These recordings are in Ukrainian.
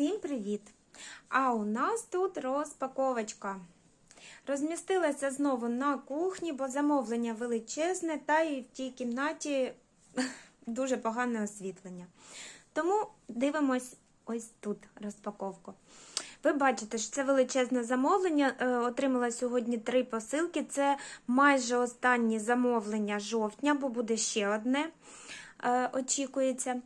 Всім привіт! А у нас тут розпаковочка. Розмістилася знову на кухні, бо замовлення величезне, та і в тій кімнаті дуже погане освітлення. Тому дивимось ось тут розпаковку. Ви бачите, що це величезне замовлення. Е, Отримала сьогодні три посилки. Це майже останнє замовлення жовтня, бо буде ще одне, е, очікується.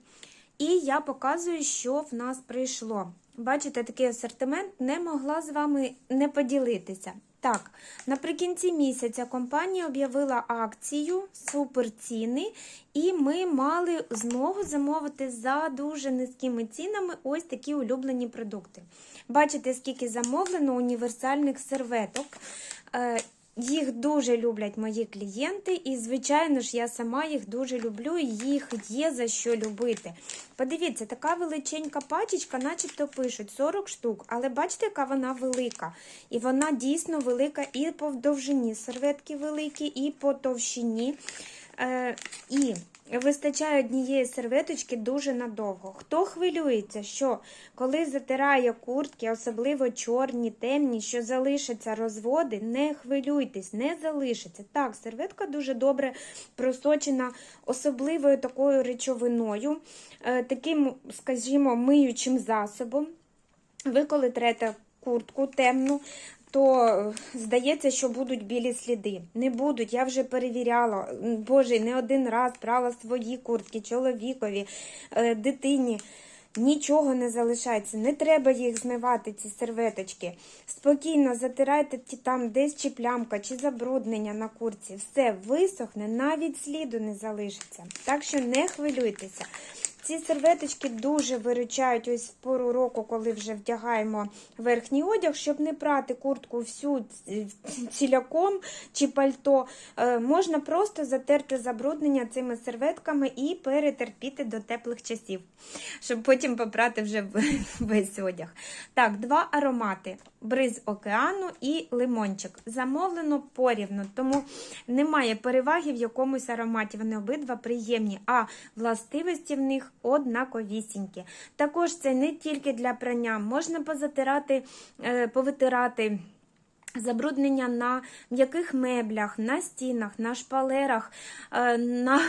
І я показую, що в нас прийшло. Бачите, такий асортимент не могла з вами не поділитися. Так, наприкінці місяця компанія об'явила акцію суперціни, і ми мали змогу замовити за дуже низькими цінами ось такі улюблені продукти. Бачите, скільки замовлено універсальних серветок. Їх дуже люблять мої клієнти, і, звичайно ж, я сама їх дуже люблю, і їх є за що любити. Подивіться, така величенька пачечка, начебто пишуть 40 штук, але бачите, яка вона велика. І вона дійсно велика і по довжині серветки великі, і по товщині. Е, і вистачає однієї серветочки дуже надовго. Хто хвилюється, що коли затирає куртки, особливо чорні, темні, що залишаться розводи, не хвилюйтесь, не залишиться. Так, серветка дуже добре просочена особливою такою речовиною, е, таким, скажімо, миючим засобом. Ви коли трете куртку темну, то здається, що будуть білі сліди. Не будуть, я вже перевіряла. Боже, не один раз брала свої куртки, чоловікові, е, дитині. Нічого не залишається, не треба їх змивати, ці серветочки. Спокійно затирайте там десь чи плямка, чи забруднення на курці. Все висохне, навіть сліду не залишиться. Так що не хвилюйтеся. Ці серветочки дуже виручають ось в пору року, коли вже вдягаємо верхній одяг, щоб не прати куртку всю ціляком чи пальто. Е, можна просто затерти забруднення цими серветками і перетерпіти до теплих часів, щоб потім попрати вже весь одяг. Так, два аромати: бриз океану і лимончик. Замовлено порівну, тому немає переваги в якомусь ароматі. Вони обидва приємні, а властивості в них однаковісінькі. Також це не тільки для прання, можна позатирати, е, повитирати. Забруднення на м'яких меблях, на стінах, на шпалерах, е, на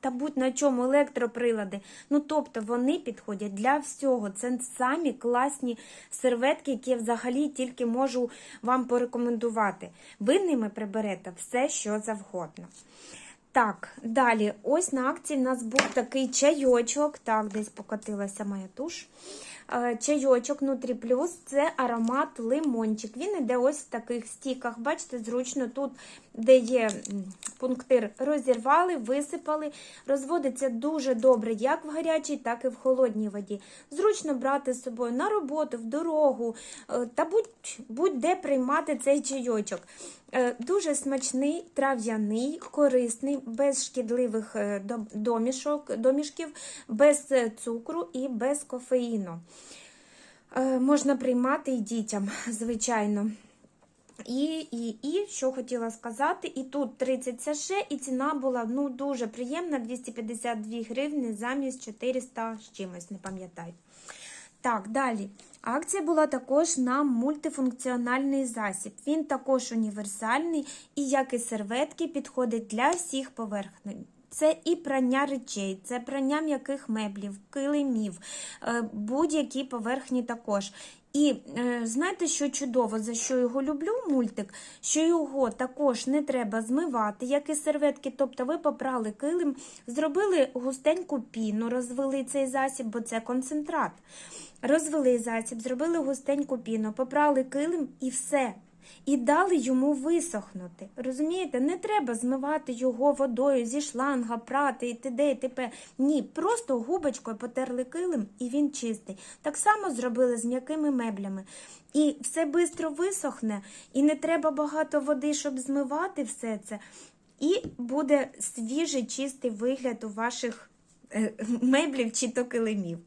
та будь на чому електроприлади. Ну, тобто вони підходять для всього. Це самі класні серветки, які я взагалі тільки можу вам порекомендувати. Ви ними приберете все, що завгодно. Так, далі, ось на акції в нас був такий чайочок. Так, десь покотилася моя туш. Е, Чайочок Нутрі Плюс це аромат лимончик. Він іде ось в таких стіках. Бачите, зручно тут, де є пунктир, розірвали, висипали. Розводиться дуже добре, як в гарячій, так і в холодній воді. Зручно брати з собою на роботу, в дорогу е, та будь-де приймати цей чайочок. Е, дуже смачний, трав'яний, корисний, без шкідливих домішок, домішків, без цукру і без кофеїну. Можна приймати і дітям, звичайно. І, і, і, що хотіла сказати, і тут 30 саше, і ціна була ну, дуже приємна, 252 гривні замість 400 з чимось, не пам'ятаю. Так, далі. Акція була також на мультифункціональний засіб. Він також універсальний і, як і серветки, підходить для всіх поверхнень. Це і прання речей, це прання м'яких меблів, килимів, будь-які поверхні також. І е, знаєте, що чудово, за що його люблю, мультик, що його також не треба змивати, як і серветки. Тобто ви попрали килим, зробили густеньку піну, розвели цей засіб, бо це концентрат. Розвели засіб, зробили густеньку піну, попрали килим і все і дали йому висохнути. Розумієте, не треба змивати його водою зі шланга, прати і т.д. і т.п. Ні, просто губочкою потерли килим і він чистий. Так само зробили з м'якими меблями. І все швидко висохне, і не треба багато води, щоб змивати все це. І буде свіжий, чистий вигляд у ваших е, меблів чи то килимів.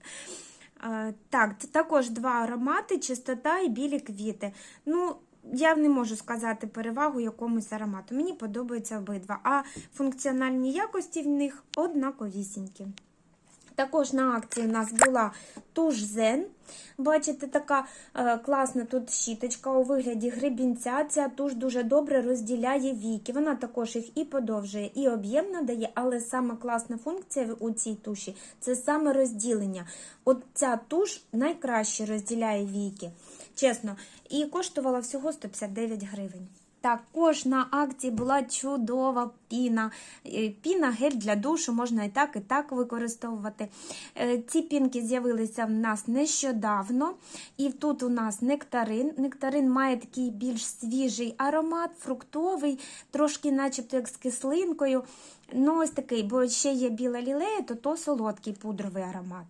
Так, також два аромати, чистота і білі квіти. Ну, я не можу сказати перевагу якомусь аромату. Мені подобаються обидва, а функціональні якості в них однаковісінькі. Також на акції у нас була туш Зен. Бачите, така е, класна тут щіточка у вигляді гребінця. Ця туш дуже добре розділяє віки. Вона також їх і подовжує, і об'єм надає, але саме класна функція у цій туші це саме розділення. От ця туш найкраще розділяє віки. Чесно, і коштувала всього 159 гривень. Також на акції була чудова піна. Е, Піна, гель для душу, можна і так, і так використовувати. Е, Ці пінки з'явилися в нас нещодавно. І тут у нас нектарин. Нектарин має такий більш свіжий аромат, фруктовий, трошки начебто як з кислинкою. Ну, ось такий, бо ще є біла лілея, то то солодкий пудровий аромат.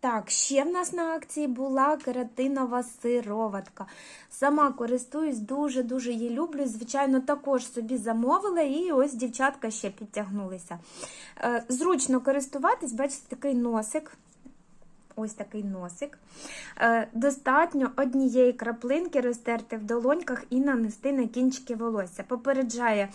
Так, ще в нас на акції була кератинова сироватка. Сама користуюсь, дуже-дуже її люблю. Звичайно, також собі замовила, і ось дівчатка ще підтягнулися. Е, Зручно користуватись, бачите, такий носик. Ось такий носик. Е, Достатньо однієї краплинки розтерти в долоньках і нанести на кінчики волосся. Попереджає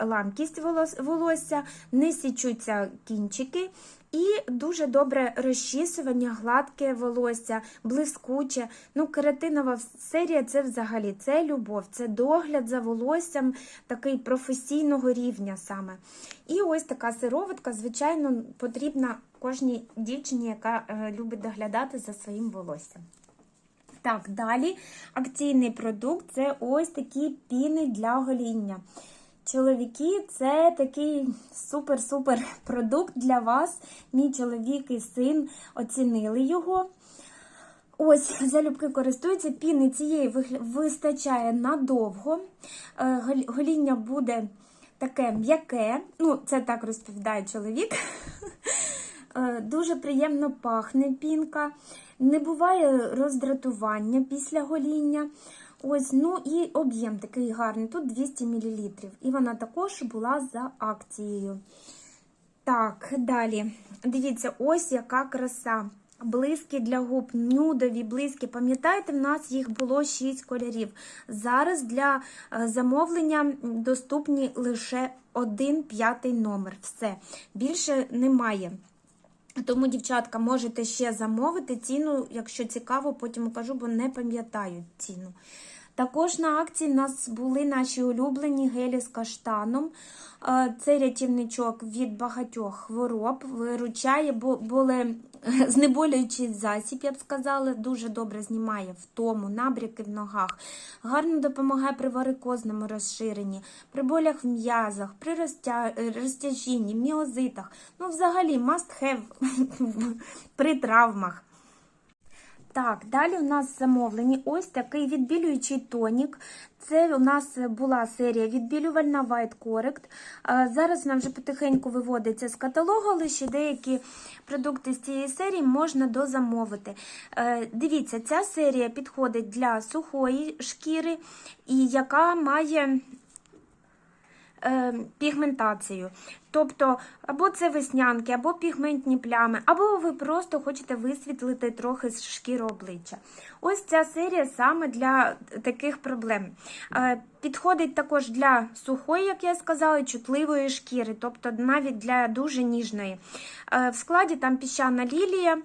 ламкість волосся, не січуться кінчики. І дуже добре розчісування, гладке волосся, блискуче. Ну, кератинова серія це взагалі це любов, це догляд за волоссям такий професійного рівня саме. І ось така сироватка, звичайно, потрібна кожній дівчині, яка е, любить доглядати за своїм волоссям. Так, далі акційний продукт це ось такі піни для гоління. Чоловіки, це такий супер-супер продукт для вас. Мій чоловік і син оцінили його. Ось, залюбки користуються. Піни цієї вистачає надовго. Е, Гоління буде таке м'яке. Ну, це так розповідає чоловік. Е, Дуже приємно пахне пінка. Не буває роздратування після гоління. Ось, ну і об'єм такий гарний. Тут 200 мл. І вона також була за акцією. Так, далі. Дивіться, ось яка краса. Блиски для губ, нюдові блиски. Пам'ятаєте, в нас їх було 6 кольорів. Зараз для е, замовлення доступні лише один п'ятий номер. Все. Більше немає. Тому, дівчатка, можете ще замовити ціну, якщо цікаво, потім кажу, бо не пам'ятаю ціну. Також на акції в нас були наші улюблені гелі з каштаном. Е, Це рятівничок від багатьох хвороб, виручає, були знеболюючий засіб, я б сказала, дуже добре знімає втому, набряки в ногах, гарно допомагає при варикозному розширенні, при болях в м'язах, при розтя... розтяжінні, міозитах. Ну, взагалі, must have при травмах. Так, далі у нас замовлені ось такий відбілюючий тонік. Це у нас була серія відбілювальна White Correct. Е, Зараз вона вже потихеньку виводиться з каталогу, але ще деякі продукти з цієї серії можна дозамовити. Е, Дивіться, ця серія підходить для сухої шкіри, і яка має пігментацію. Тобто, або це веснянки, або пігментні плями, або ви просто хочете висвітлити трохи з шкіри обличчя. Ось ця серія саме для таких проблем. Е, Підходить також для сухої, як я сказала, чутливої шкіри, тобто навіть для дуже ніжної. Е, В складі там піщана лілія.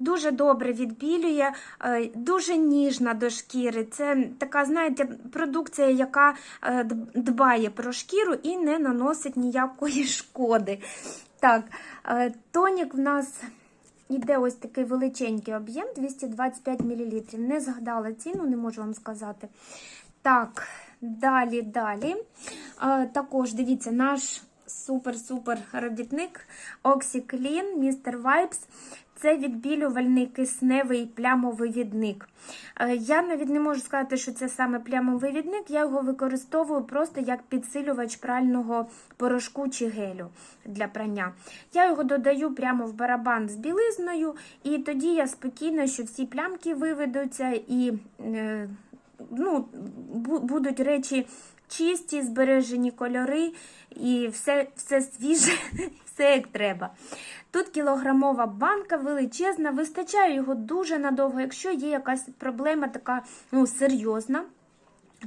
Дуже добре відбілює, е, дуже ніжна до шкіри. Це така, знаєте, продукція, яка е, дбає про шкіру і не наносить ніякої шкоди. Так, е, тонік в нас іде ось такий величенький об'єм 225 мл. Не згадала ціну, не можу вам сказати. Так, далі, далі. Також дивіться, наш супер-супер робітник OxyClean, Mr. Vibes. Це відбілювальний кисневий плямовий відник. Е, Я навіть не можу сказати, що це саме плямовий відник, я його використовую просто як підсилювач прального порошку чи гелю для прання. Я його додаю прямо в барабан з білизною, і тоді я спокійна, що всі плямки виведуться і е, ну, будуть речі чисті, збережені кольори і все, все свіже, все як треба. Тут кілограмова банка величезна, вистачає його дуже надовго. Якщо є якась проблема така ну, серйозна,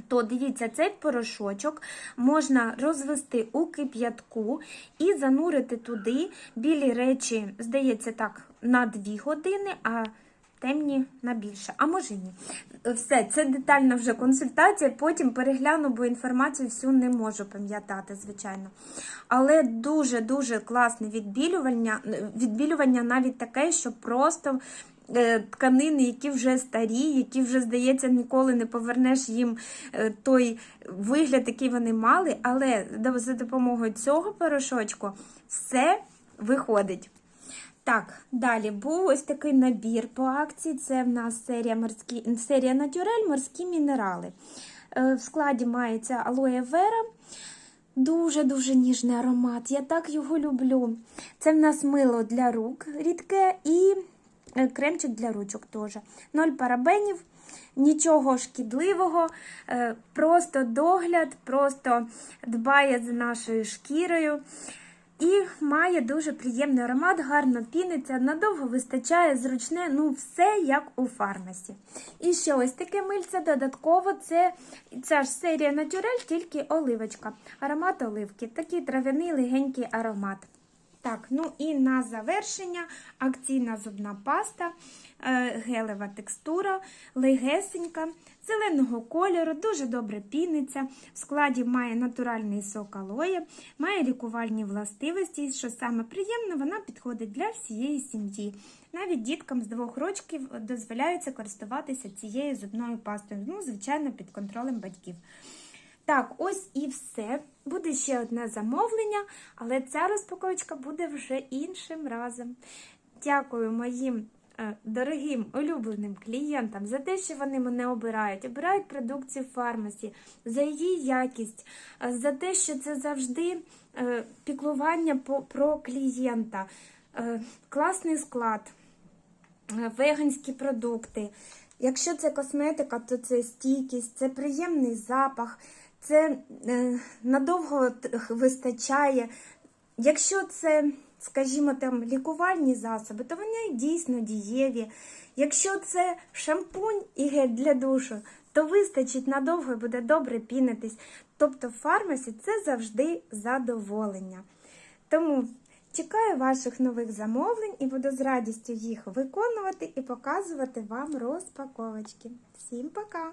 то дивіться, цей порошочок можна розвести у кип'ятку і занурити туди білі речі, здається, так, на 2 години, а темні на більше. А може ні. Все, це детальна вже консультація. Потім перегляну, бо інформацію всю не можу пам'ятати, звичайно. Але дуже-дуже класне відбілювання, відбілювання навіть таке, що просто. е, Тканини, які вже старі, які вже, здається, ніколи не повернеш їм е, той вигляд, який вони мали, але за допомогою цього порошочку все виходить. Так, далі був ось такий набір по акції. Це в нас серія морські, серія Натюрель морські мінерали. Е, В складі мається алоє вера. Дуже-дуже ніжний аромат. Я так його люблю. Це в нас мило для рук рідке і е, кремчик для ручок теж. Ноль парабенів, нічого шкідливого, е, просто догляд, просто дбає за нашою шкірою. І має дуже приємний аромат, гарно піниться, надовго вистачає, зручне, ну все як у фармасі. І ще ось таке мильце додатково, це ця ж серія Натюрель, тільки оливочка. Аромат оливки, такий трав'яний легенький аромат. Так, ну і на завершення акційна зубна паста, е, гелева текстура, легесенька, зеленого кольору, дуже добре піниться. В складі має натуральний сок алоє, має лікувальні властивості, що саме приємне, вона підходить для всієї сім'ї. Навіть діткам з двох років дозволяється користуватися цією зубною пастою, ну, звичайно, під контролем батьків. Так, ось і все. Буде ще одне замовлення, але ця розпаковочка буде вже іншим разом. Дякую моїм е, дорогим улюбленим клієнтам за те, що вони мене обирають, обирають продукцію фармасі, за її якість, е, за те, що це завжди е, піклування про клієнта, класний склад веганські продукти. Якщо це косметика, то це стійкість, це приємний запах, це е, надовго вистачає. Якщо це, скажімо, там лікувальні засоби, то вони дійсно дієві. Якщо це шампунь і гель для душу, то вистачить надовго і буде добре пінитись. Тобто в фармасі це завжди задоволення. Тому чекаю ваших нових замовлень і буду з радістю їх виконувати і показувати вам розпаковочки. Всім пока!